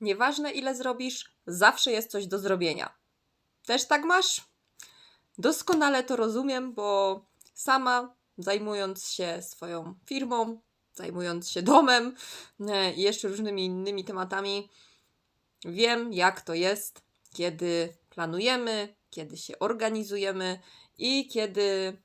Nieważne ile zrobisz, zawsze jest coś do zrobienia. Też tak masz? Doskonale to rozumiem, bo sama zajmując się swoją firmą, zajmując się domem e, i jeszcze różnymi innymi tematami, wiem jak to jest, kiedy planujemy, kiedy się organizujemy i kiedy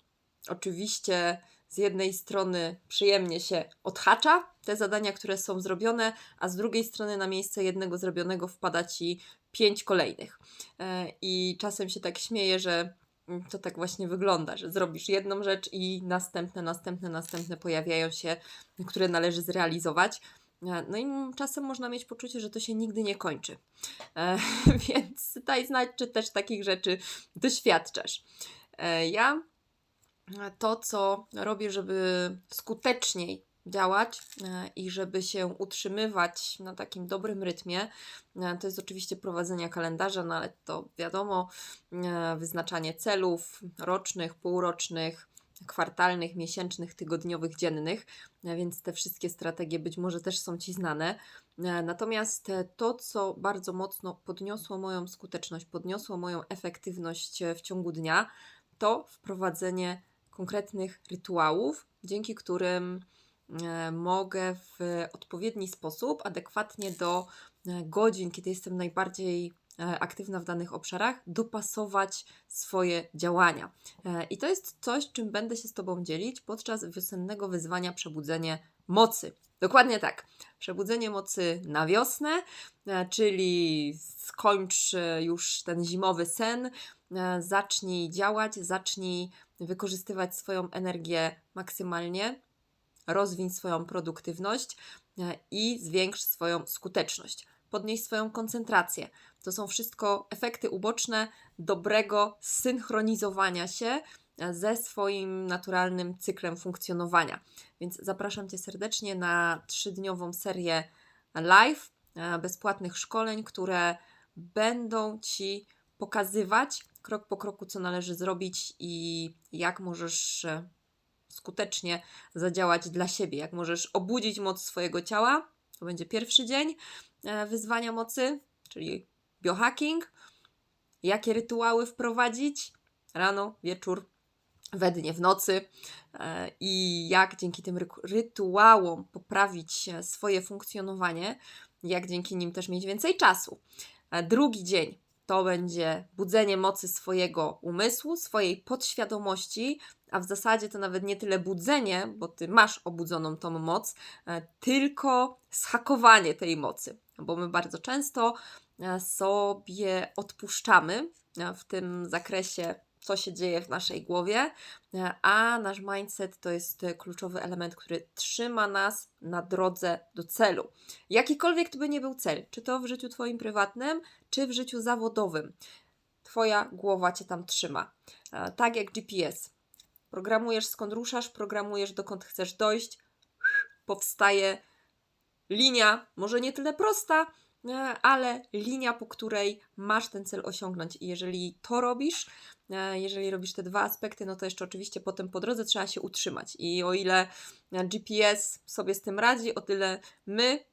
oczywiście z jednej strony przyjemnie się odhacza te zadania, które są zrobione, a z drugiej strony na miejsce jednego zrobionego wpada ci pięć kolejnych. E, I czasem się tak śmieję, że mm, to tak właśnie wygląda, że zrobisz jedną rzecz i następne, następne, następne pojawiają się, które należy zrealizować. E, No i czasem można mieć poczucie, że to się nigdy nie kończy. E, Więc daj znać, czy też takich rzeczy doświadczasz. E, Ja to, co robię, żeby skuteczniej działać e, i żeby się utrzymywać na takim dobrym rytmie, e, to jest oczywiście prowadzenie kalendarza, no ale to wiadomo, e, wyznaczanie celów rocznych, półrocznych, kwartalnych, miesięcznych, tygodniowych, dziennych, więc te wszystkie strategie być może też są Ci znane. Natomiast to, co bardzo mocno podniosło moją skuteczność, podniosło moją efektywność w ciągu dnia, to wprowadzenie konkretnych rytuałów, dzięki którym e, mogę w odpowiedni sposób, adekwatnie do e, godzin, kiedy jestem najbardziej e, aktywna w danych obszarach, dopasować swoje działania. I to jest coś, czym będę się z Tobą dzielić podczas wiosennego wyzwania Przebudzenie Mocy. Dokładnie tak. Przebudzenie mocy na wiosnę, czyli skończ już ten zimowy sen, zacznij działać, zacznij wykorzystywać swoją energię maksymalnie, rozwiń swoją produktywność e, i zwiększ swoją skuteczność. Podnieś swoją koncentrację. To są wszystko efekty uboczne dobrego synchronizowania się e, ze swoim naturalnym cyklem funkcjonowania. Więc zapraszam Cię serdecznie na trzydniową serię live, e, bezpłatnych szkoleń, które będą Ci pokazywać krok po kroku, co należy zrobić i jak możesz e, skutecznie zadziałać dla siebie, jak możesz obudzić moc swojego ciała. To będzie pierwszy dzień e, wyzwania mocy, czyli biohacking. Jakie rytuały wprowadzić rano, wieczór, we dnie, w nocy e, i jak dzięki tym rytuałom poprawić swoje funkcjonowanie, jak dzięki nim też mieć więcej czasu. Drugi dzień to będzie budzenie mocy swojego umysłu, swojej podświadomości, a w zasadzie to nawet nie tyle budzenie, bo ty masz obudzoną tą moc, e, tylko zhakowanie tej mocy. Bo my bardzo często e, sobie odpuszczamy e, w tym zakresie, co się dzieje w naszej głowie, e, a nasz mindset to jest e, kluczowy element, który trzyma nas na drodze do celu. Jakikolwiek to by nie był cel, czy to w życiu Twoim prywatnym, czy w życiu zawodowym, Twoja głowa Cię tam trzyma. E, Tak jak GPS. Programujesz skąd ruszasz, programujesz dokąd chcesz dojść, powstaje linia, może nie tyle prosta, ale linia, po której masz ten cel osiągnąć. I jeżeli to robisz, e, jeżeli robisz te dwa aspekty, no to jeszcze oczywiście potem po drodze trzeba się utrzymać. I o ile e, GPS sobie z tym radzi, o tyle my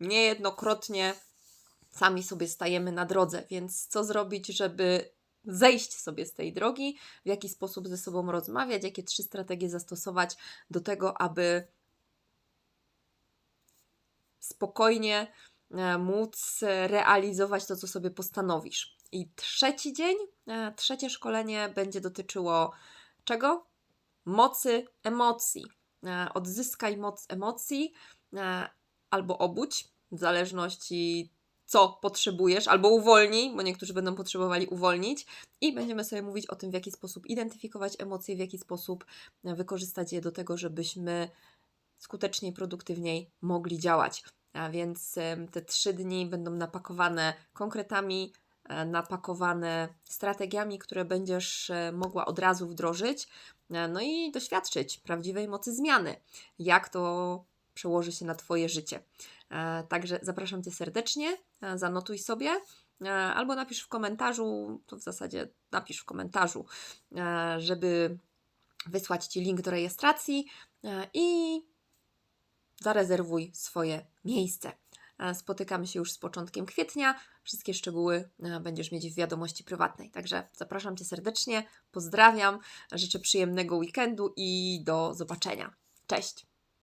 niejednokrotnie sami sobie stajemy na drodze. Więc co zrobić, żeby zejść sobie z tej drogi, w jaki sposób ze sobą rozmawiać, jakie trzy strategie zastosować do tego, aby spokojnie e, móc e, realizować to, co sobie postanowisz. I trzeci dzień, e, trzecie szkolenie będzie dotyczyło czego? Mocy emocji. E, Odzyskaj moc emocji albo obudź, w zależności co potrzebujesz, albo uwolnij, bo niektórzy będą potrzebowali uwolnić, i będziemy sobie mówić o tym, w jaki sposób identyfikować emocje, w jaki sposób wykorzystać je do tego, żebyśmy skuteczniej, produktywniej mogli działać. A więc te trzy dni będą napakowane konkretami, e, napakowane strategiami, które będziesz e, mogła od razu wdrożyć, e, no i doświadczyć prawdziwej mocy zmiany. Jak to przełoży się na Twoje życie. Także zapraszam Cię serdecznie, zanotuj sobie. Albo napisz w komentarzu, to w zasadzie napisz w komentarzu, żeby wysłać Ci link do rejestracji i zarezerwuj swoje miejsce. E, Spotykamy się już z początkiem kwietnia. Wszystkie szczegóły e, będziesz mieć w wiadomości prywatnej. Także zapraszam Cię serdecznie, pozdrawiam, życzę przyjemnego weekendu i do zobaczenia. Cześć!